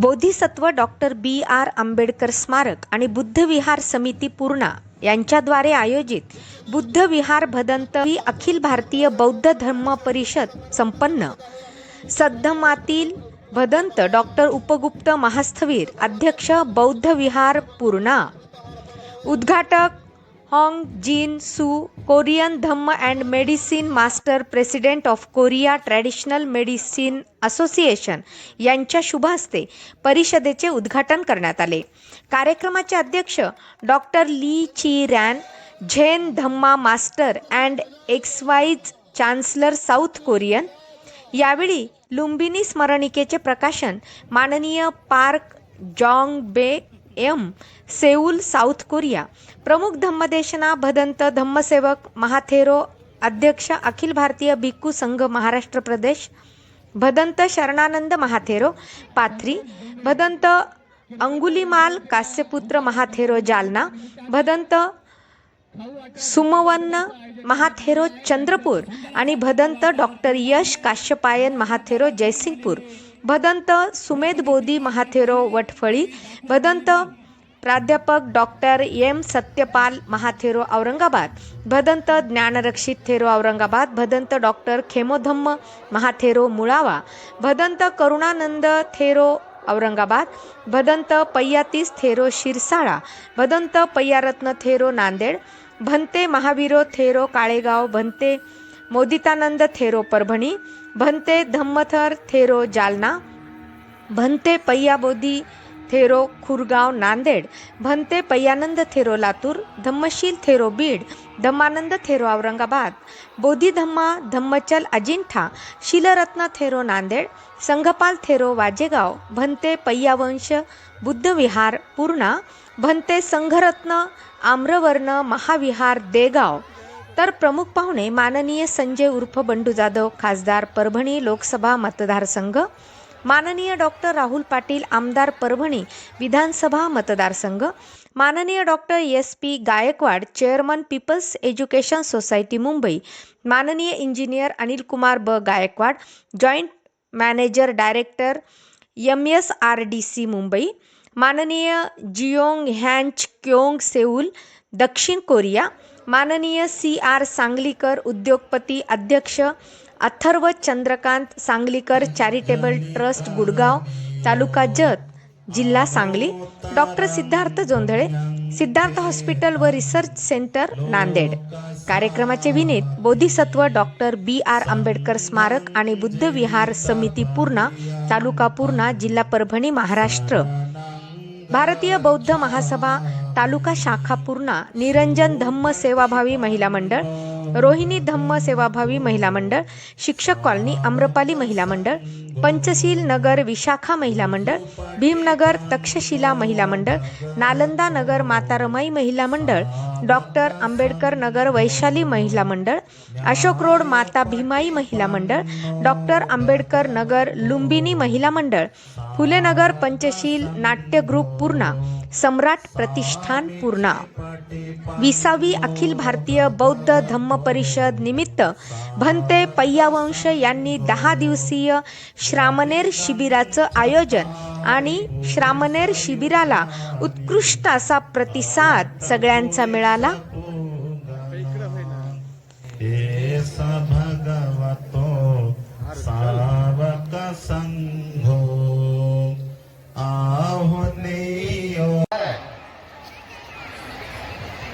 Bodhisattva doctor B R Ambedkar स्मारक आणि बुद्धविहार समिती पूर्णा यांच्याद्वारे आयोजित बुद्ध विहार भदंत ही अखिल भारतीय बौद्ध धर्म परिषद संपन्न. सद्धमातील भदंत डॉक्टर उपगुप्त महास्थवीर अध्यक्ष बौद्ध विहार पूर्णा. उद्घाटक Hong Jin Su Korean Dhamma and medicine master president of Korea traditional medicine association यांच्या शुभ हस्ते परिषदेचे उद्घाटन करण्यात आले. कार्यक्रमाचे अध्यक्ष doctor Lee Chi Ran Zen Dhamma master and ex vice chancellor South Korean यावेळी लुंबिनी स्मरणिकेचे प्रकाशन माननीय पार्क जॉंग बे एम सेऊल साऊथ कोरिया. प्रमुख धम्मदेशना भदंत धम्मसेवक महाथेरो अध्यक्ष अखिल भारतीय भिक्खू संघ महाराष्ट्र प्रदेश. भदंत शरणानंद महाथेरो पाथरी. भदंत अंगुलीमाल कास्यपुत्र महाथेरो जालना. भदंत सुमवन्न महाथेरो चंद्रपूर. आणि भदंत डॉक्टर यश काश्यपायन महाथेरो जयसिंगपूर. भदंत सुमेध बोधी महाथेरो वटफळी भदंत प्राध्यापक डॉक्टर एम सत्यपाल महाथेरो औरंगाबाद भदंत ज्ञानरक्षित थेरो औरंगाबाद भदंत डॉक्टर खेमोधम्म महाथेरो मुळावा भदंत करुणानंद थेरो औरंगाबाद भदंत पय्यातीस थेरो शिरसाळा भदंत पय्यारत्न थेरो नांदेड भंते महावीरो थेरो काळेगाव भंते मोदितानंद थेरो परभणी भंते धम्मथर थेरो जालना भंते पय्याबोधी थेरो खुरगाव नांदेड भंते पय्यानंद थेरो लातूर धम्मशील थेरो बीड धम्मानंद थेरो औरंगाबाद बोधिधम्मा धम्मचल अजिंठा शिलरत्न थेरो नांदेड संघपाल थेरो वाजेगाव भंते पय्यावंश बुद्धविहार पूर्णा भंते संघरत्न आम्रवर्ण महाविहार देगाव तर प्रमुख पाहुणे माननीय संजय उर्फ बंडू जाधव खासदार परभणी लोकसभा मतदारसंघ. माननीय डॉक्टर राहुल पाटील आमदार परभणी विधानसभा मतदारसंघ. माननीय doctor S P Gaikwad chairman people's education society Mumbai. माननीय इंजिनियर अनिल कुमार ब. Gaikwad joint manager director M S R D C Mumbai. माननीय जियोंग हॅन्च क्योंग सेऊल दक्षिण कोरिया. माननीय सी आर सांगलीकर उद्योगपती अध्यक्ष अथर्व चंद्रकांत सांगलीकर चॅरिटेबल ट्रस्ट गुडगाव तालुका जत जिल्हा सांगली. डॉक्टर सिद्धार्थ जोंधळे सिद्धार्थ हॉस्पिटल व रिसर्च सेंटर नांदेड. कार्यक्रमाचे विनेत Bodhisattva doctor B R Ambedkar स्मारक आणि बुद्ध विहार समिती पूर्णा तालुका पूर्णा जिल्हा परभणी महाराष्ट्र. भारतीय बौद्ध महासभा तालुका शाखा पूर्णा निरंजन धम्म सेवाभावी महिला मंडळ रोहिणी धम्म सेवाभावी महिला मंडळ शिक्षक कॉलनी आम्रपाली महिला मंडळ पंचशील नगर विशाखा महिला मंडळ भीमनगर तक्षशिला महिला मंडळ नालंदा नगर माता रमाई महिला मंडळ डॉक्टर आंबेडकर नगर वैशाली महिला मंडळ अशोक रोड माता भीमाई महिला मंडळ डॉक्टर आंबेडकर नगर लुंबिनी महिला मंडळ फुलेनगर पंचशील नाट्य ग्रुप पूर्णा सम्राट प्रतिष्ठान पूर्णा. विसावी अखिल भारतीय बौद्ध धम्म परिषद निमित्त भंते पय्यावंश यांनी दहा दिवसीय श्रामणेर शिबिराचं आयोजन आणि श्रामणेर शिबिराला उत्कृष्ट असा प्रतिसाद सगळ्यांचा मिळाला.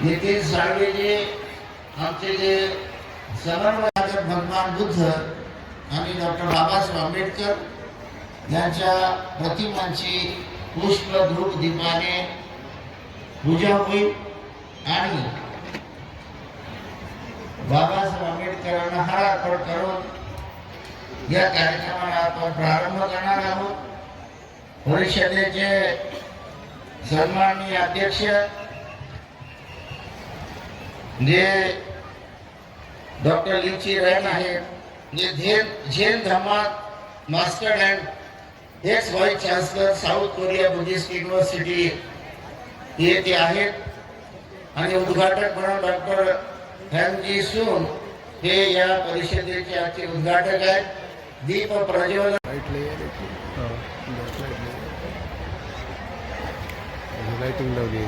नितीन साळवेजी आमचे जे समन्वयाचे भगवान बुद्ध आणि डॉक्टर बाबासाहेब आंबेडकर यांच्या प्रतिमांची पुष्प धूप दीपाने पूजा होईल आणि बाबासाहेब आंबेडकरांना हार अर्पण करून या कार्यक्रमाला आपण प्रारंभ करणार आहोत. परिषदेचे सन्माननीय अध्यक्ष जे डॉक्टर लिची रॅन आहेत जे झेन झेन धर्मात master and ex vice chancellor South Korea Buddhist university येथे आहेत. आणि उद्घाटक म्हणून डॉक्टर हॅमजी सून हे या परिषदेचे आजचे उद्घाटक आहेत. दीप प्रज्वल लाइट लाईटिंग लावली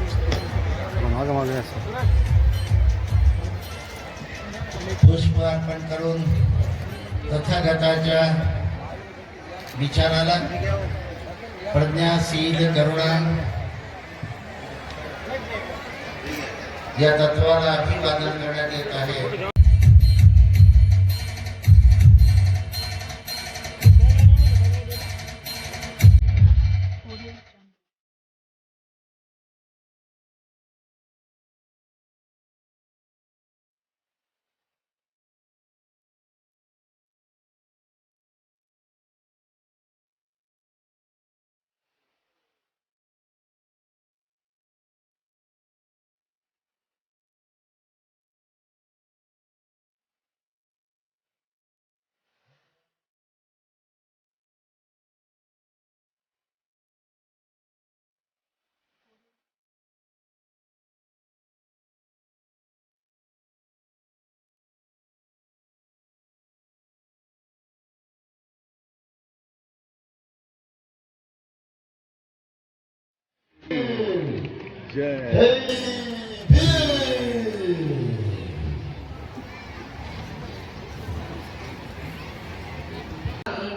पुष्पार्पण मागे पुष्प अर्पण करून तथागताच्या विचाराला प्रज्ञाशील करुणा या तत्वाला अभिवादन करण्यात येत आहे.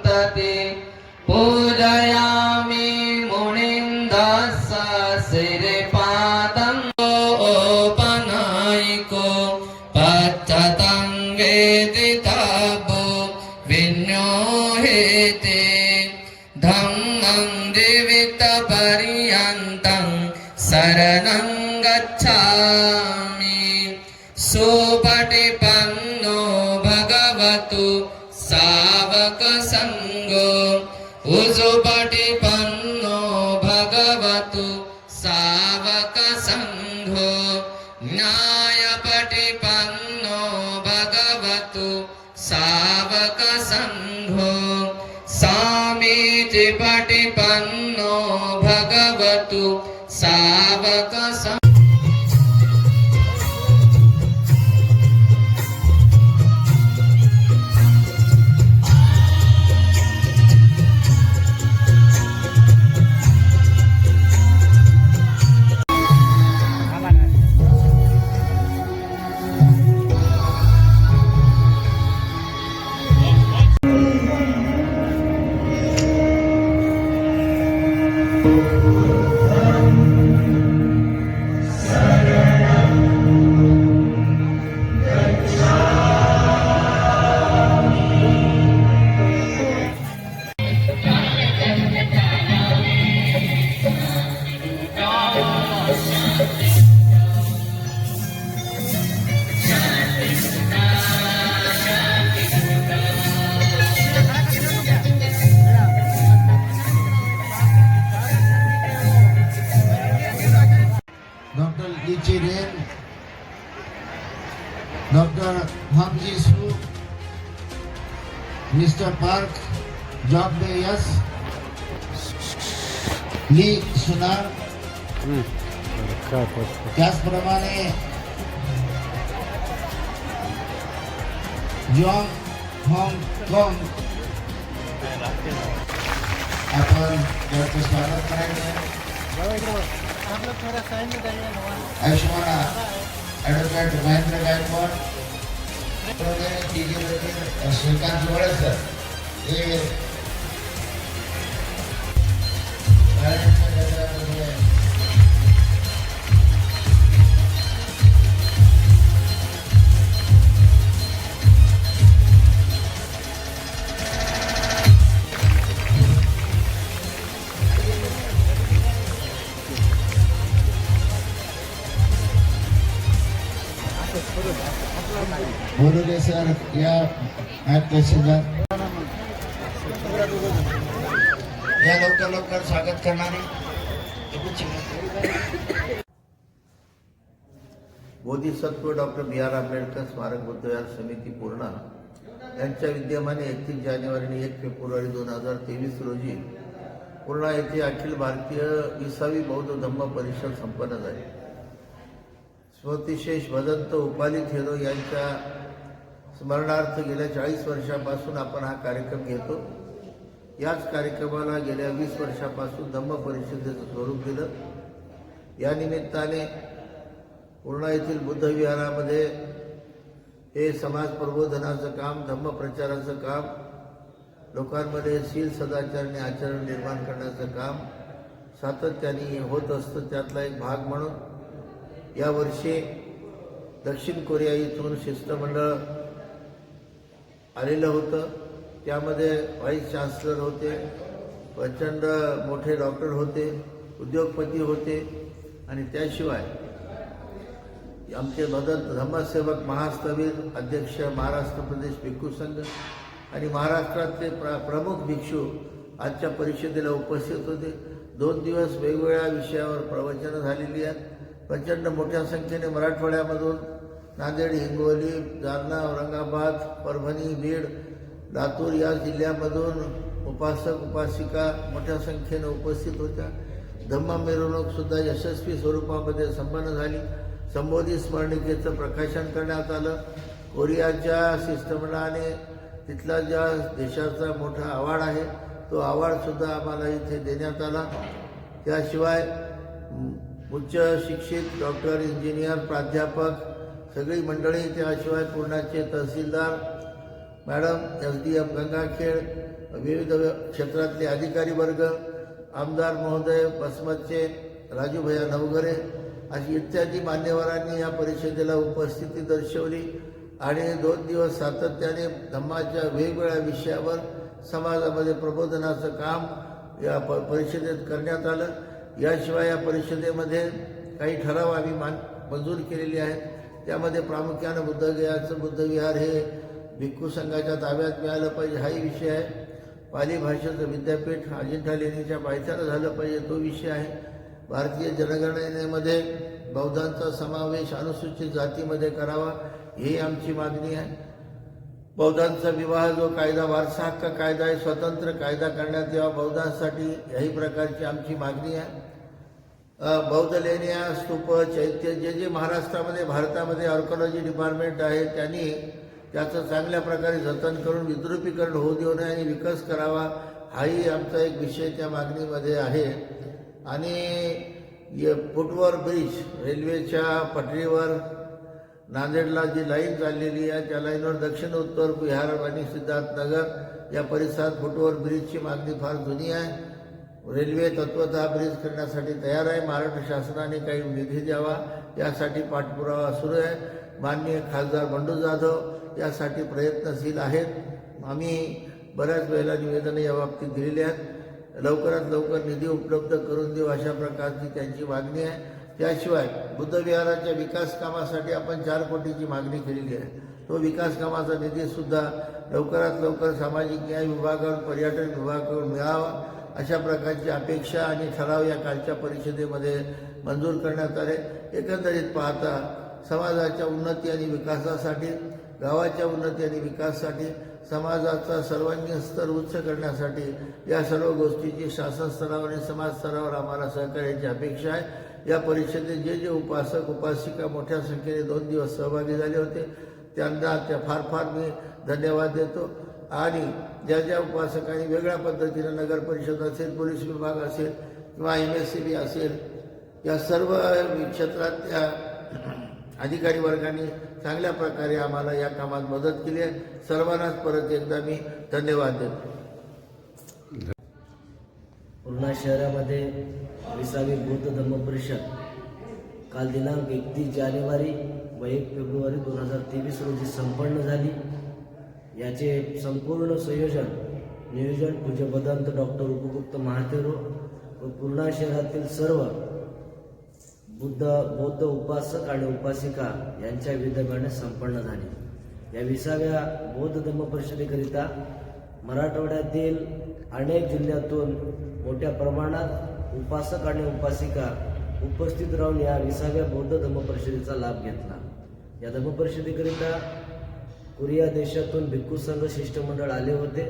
तते पूजयामि मुनिन्दस्स शिरपादम् ओपनायिको पच्चतङ्गेति तपो विन्योहेते पर्यन्तं शरणं गच्छ सामीचिपटिपन्नो भगवतु सावकसङ्घो लीची रेन डॉक्टर हमजी सू मिस्टर पार्क जॉब में यस ली सुनार त्याचप्रमाणे जॉन हाँगकाँग आपण त्यांचं स्वागत करायचं आयुष्मान ॲडव्होकेट महेंद्र गायकवाड श्रीकांत जोळे सर हे बोलवले सर या तहसीलदार या लवकर लवकर स्वागत करणारे Bodhisattva doctor B R Ambedkar स्मारक बुद्धविहार समिती पूर्णा यांच्या विद्यमाने एकतीस जानेवारी आणि एक फेब्रुवारी दोन हजार तेवीस रोजी पूर्णा येथे अखिल भारतीय विसावी बौद्ध धम्म परिषद संपन्न झाली. स्मृतिशेष भदंत उपाली थेरो यांच्या स्मरणार्थ गेल्या चाळीस वर्षापासून आपण हा कार्यक्रम घेतो. याच कार्यक्रमाला गेल्या वीस वर्षापासून धम्म परिषदेचं स्वरूप दिलं. या निमित्ताने पूर्णा येथील बुद्धविहारामध्ये हे समाज प्रबोधनाचं काम धम्म प्रचाराचं काम लोकांमध्ये शील सदाचार आणि आचरण निर्माण करण्याचं काम सातत्याने होत असतं त्यातला एक भाग म्हणून. यावर्षी दक्षिण कोरिया इथून शिष्टमंडळ आलेलं होतं. त्यामध्ये व्हाईस चान्सलर होते प्रचंड मोठे डॉक्टर होते उद्योगपती होते आणि त्याशिवाय आमचे मदत धर्मसेवक महास्थवीर अध्यक्ष महाराष्ट्र प्रदेश भिक्खू संघ आणि महाराष्ट्रातले प्र प्रमुख भिक्षू आजच्या परिषदेला उपस्थित होते. दोन दिवस वेगवेगळ्या विषयावर प्रवचनं झालेली आहेत. प्रचंड मोठ्या संख्येने मराठवाड्यामधून नांदेड हिंगोली जालना औरंगाबाद परभणी बीड लातूर या जिल्ह्यामधून उपासक उपासिका मोठ्या संख्येनं उपस्थित होत्या. धम्म मिरवणूकसुद्धा यशस्वी स्वरूपामध्ये संपन्न झाली. संबोधी स्मरणिकेचं प्रकाशन करण्यात आलं. कोरियाच्या शिष्टमंडळाने तिथला ज्या देशाचा मोठा आवाड आहे तो आवाडसुद्धा आम्हाला इथे देण्यात आला. त्याशिवाय उच्च शिक्षित डॉक्टर इंजिनियर प्राध्यापक सगळी मंडळी त्याशिवाय पूर्णाचे तहसीलदार madam S D M Gangakhed विविध क्षेत्रातले अधिकारी वर्ग आमदार महोदय बसमतचे राजूभैया नवघरे अशी इत्यादी मान्यवरांनी या परिषदेला उपस्थिती दर्शवली आणि दोन दिवस सातत्याने धम्माच्या वेगवेगळ्या विषयावर समाजामध्ये प्रबोधनाचं काम या प परिषदेत करण्यात आलं. याशिवाय या परिषदेमध्ये काही ठराव आम्ही मान मंजूर केलेले आहेत. त्यामध्ये प्रामुख्यानं बुद्धगयाचं बुद्धविहार हे भिक्खू संघाच्या ताब्यात मिळालं पाहिजे हाही विषय आहे. पाली भाषेचं विद्यापीठ अजिंठा लेणीच्या पायथ्याला झालं पाहिजे तो विषय आहे. भारतीय जनगणनेमध्ये बौद्धांचा समावेश अनुसूचित जातीमध्ये करावा ही आमची मागणी आहे. बौद्धांचा विवाह जो कायदा वारसा हक्क कायदा आहे स्वतंत्र कायदा करण्यात यावा बौद्धांसाठी याही प्रकारची आमची मागणी आहे. बौद्ध लेण्या स्तूप चैत्य जे जे महाराष्ट्रामध्ये भारतामध्ये आर्कोलॉजी डिपार्टमेंट आहे त्यांनी त्याचं चांगल्या प्रकारे जतन करून विद्रुपीकरण होऊ देऊ नये आणि विकास करावा हाही आमचा एक विषय त्या मागणीमध्ये आहे. आणि ये फुटवर ब्रिज रेल्वेच्या पटरीवर नांदेडला जी लाईन चाललेली आहे त्या लाईनवर दक्षिण उत्तर बिहार आणि सिद्धार्थनगर या परिसरात फुटवर ब्रिजची मागणी फार जुनी आहे. रेल्वे तत्वतः ब्रिज करण्यासाठी तयार आहे. महाराष्ट्र शासनाने काही निधी द्यावा. यासाठी पाठपुरावा सुरू आहे. माननीय खासदार बंडू जाधव यासाठी प्रयत्नशील आहेत. आम्ही बऱ्याच वेळेला निवेदनं या बाबतीत दिलेली आहेत. लवकरात लवकर निधी उपलब्ध करून देऊ अशा प्रकारची त्यांची मागणी आहे. त्याशिवाय बुद्धविहाराच्या विकास कामासाठी आपण चार कोटीची मागणी केलेली आहे. तो विकास कामाचा निधीसुद्धा लवकरात लवकर सामाजिक न्याय विभागाकडून पर्यटन विभागाकडून मिळावा. अशा प्रकारची अपेक्षा आणि ठराव या कालच्या परिषदेमध्ये मंजूर करण्यात आले. एकंदरीत पाहता समाजाच्या उन्नती आणि विकासासाठी गावाच्या उन्नती आणि विकासासाठी समाजाचा सर्वांगीण स्तर उच्च करण्यासाठी या सर्व गोष्टीची शासन स्तरावर आणि समाज स्तरावर आम्हाला सहकार्याची अपेक्षा आहे. या परिषदेत जे जे उपासक उपासिका मोठ्या संख्येने दोन दिवस सहभागी झाले होते त्यांना त्या फार फार मी धन्यवाद देतो. आणि ज्या ज्या उपासकांनी वेगळ्या पद्धतीनं नगर परिषद असेल पोलीस विभाग असेल किंवा एम एस सी बी असेल या सर्व क्षेत्रातल्या अधिकारी वर्गाने चांगल्या प्रकारे आम्हाला या कामात मदत केली आहे. सर्वांनाच परत एकदा मी धन्यवाद देतो. पूर्णा शहरामध्ये विसावी बौद्ध धम्म परिषद काल दिनांक एकतीस जानेवारी व एक फेब्रुवारी दोन हजार तेवीस रोजी संपन्न झाली. याचे संपूर्ण संयोजन नियोजन पूज्य डॉक्टर उपगुप्त महातेरो व पूर्णा शहरातील सर्व बुद्ध बौद्ध उपासक आणि उपासिका यांच्या विद्यमाने संपन्न झाली. या विसाव्या बौद्ध धम्म परिषदेकरिता मराठवाड्यातील अनेक जिल्ह्यातून मोठ्या प्रमाणात उपासक आणि उपासिका उपस्थित राहून या विसाव्या बौद्ध धम्म परिषदेचा लाभ घेतला. या धम्म परिषदेकरिता कोरिया देशातून भिक्खू संघ शिष्टमंडळ आले होते.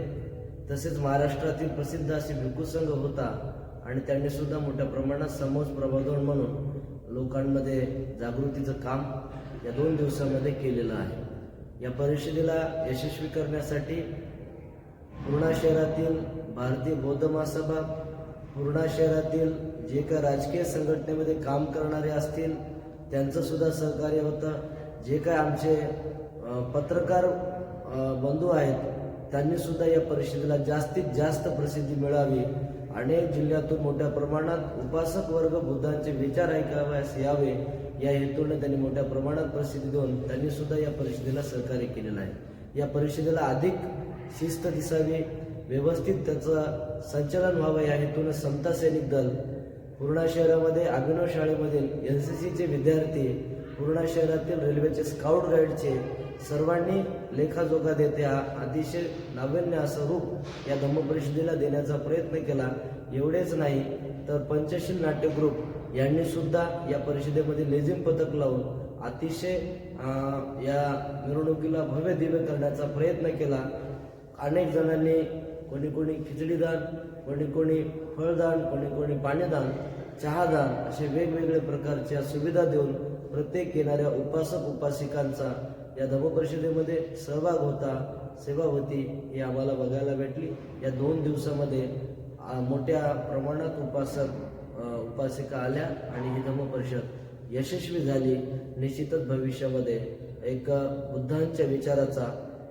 तसेच महाराष्ट्रातील प्रसिद्ध असे भिक्खू संघ होता आणि त्यांनी सुद्धा मोठ्या प्रमाणात समोर प्रबोधन म्हणून लोकांमध्ये जागृतीचं काम या दोन दिवसामध्ये केलेलं आहे. या परिषदेला यशस्वी करण्यासाठी पूर्णा शहरातील भारतीय बौद्ध महासभा पूर्णा शहरातील जे काय राजकीय संघटनेमध्ये काम करणारे असतील त्यांचं सुद्धा सहकार्य होतं. जे काय आमचे पत्रकार बंधू आहेत त्यांनी सुद्धा या परिषदेला जास्तीत जास्त प्रसिद्धी मिळावी. अनेक जिल्ह्यातून मोठ्या प्रमाणात उपासक वर्ग बुद्धांचे विचार ऐकावयास यावे. या हेतूने त्यांनी मोठ्या प्रमाणात प्रसिद्धी देऊन त्यांनी सुद्धा या परिषदेला सहकार्य केलेलं आहे. या परिषदेला अधिक शिस्त दिसावी. व्यवस्थित त्याचं संचालन व्हावं. या हेतूने समता सैनिक दल पूर्णा शहरामध्ये अभिनव शाळेमधील एन सी सीचे विद्यार्थी पूर्णा शहरातील रेल्वेचे स्काउट गाईडचे सर्वांनी लेखाजोखा देते हा अतिशय नाविन्य असं रूप या धम्मपरिषदेला देण्याचा प्रयत्न केला. एवढेच नाही तर पंचशील नाट्यग्रुप यांनी सुद्धा या परिषदेमध्ये लेझिम पथक लावून अतिशय या मिरवणुकीला भव्य दिव्य करण्याचा प्रयत्न केला. अनेक जणांनी कोणी कोणी खिचडीदान कोणी कोणी फळदान कोणी कोणी पाणीदान चहादान असे वेगवेगळे प्रकारच्या सुविधा देऊन प्रत्येक येणाऱ्या उपासक उपासिकांचा या धर्मपरिषदेमध्ये सहभाग होता सेवा होती ही आम्हाला बघायला भेटली. या दोन दिवसामध्ये मोठ्या प्रमाणात उपासक उपासिका आल्या आणि ही धर्मपरिषद यशस्वी झाली. निश्चितच भविष्यामध्ये एक बुद्धांच्या विचाराचा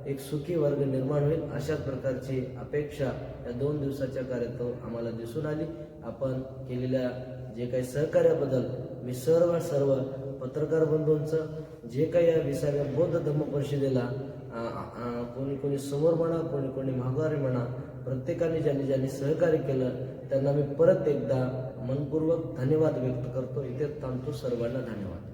एक सुखी वर्ग निर्माण होईल अशाच प्रकारची अपेक्षा या दोन दिवसाच्या कार्यक्रम आम्हाला दिसून आली. आपण केलेल्या जे काही सहकार्याबद्दल मी सर्व सर्व पत्रकार बंधूंचं जे काही या विसाव्या बौद्ध धम्म परिषदेला कोणी कोणी समोर म्हणा कोणी कोणी माघारी म्हणा प्रत्येकाने ज्यांनी ज्यांनी सहकार्य केलं त्यांना मी परत एकदा मनपूर्वक धन्यवाद व्यक्त करतो. इथे थांबतो. सर्वांना धन्यवाद.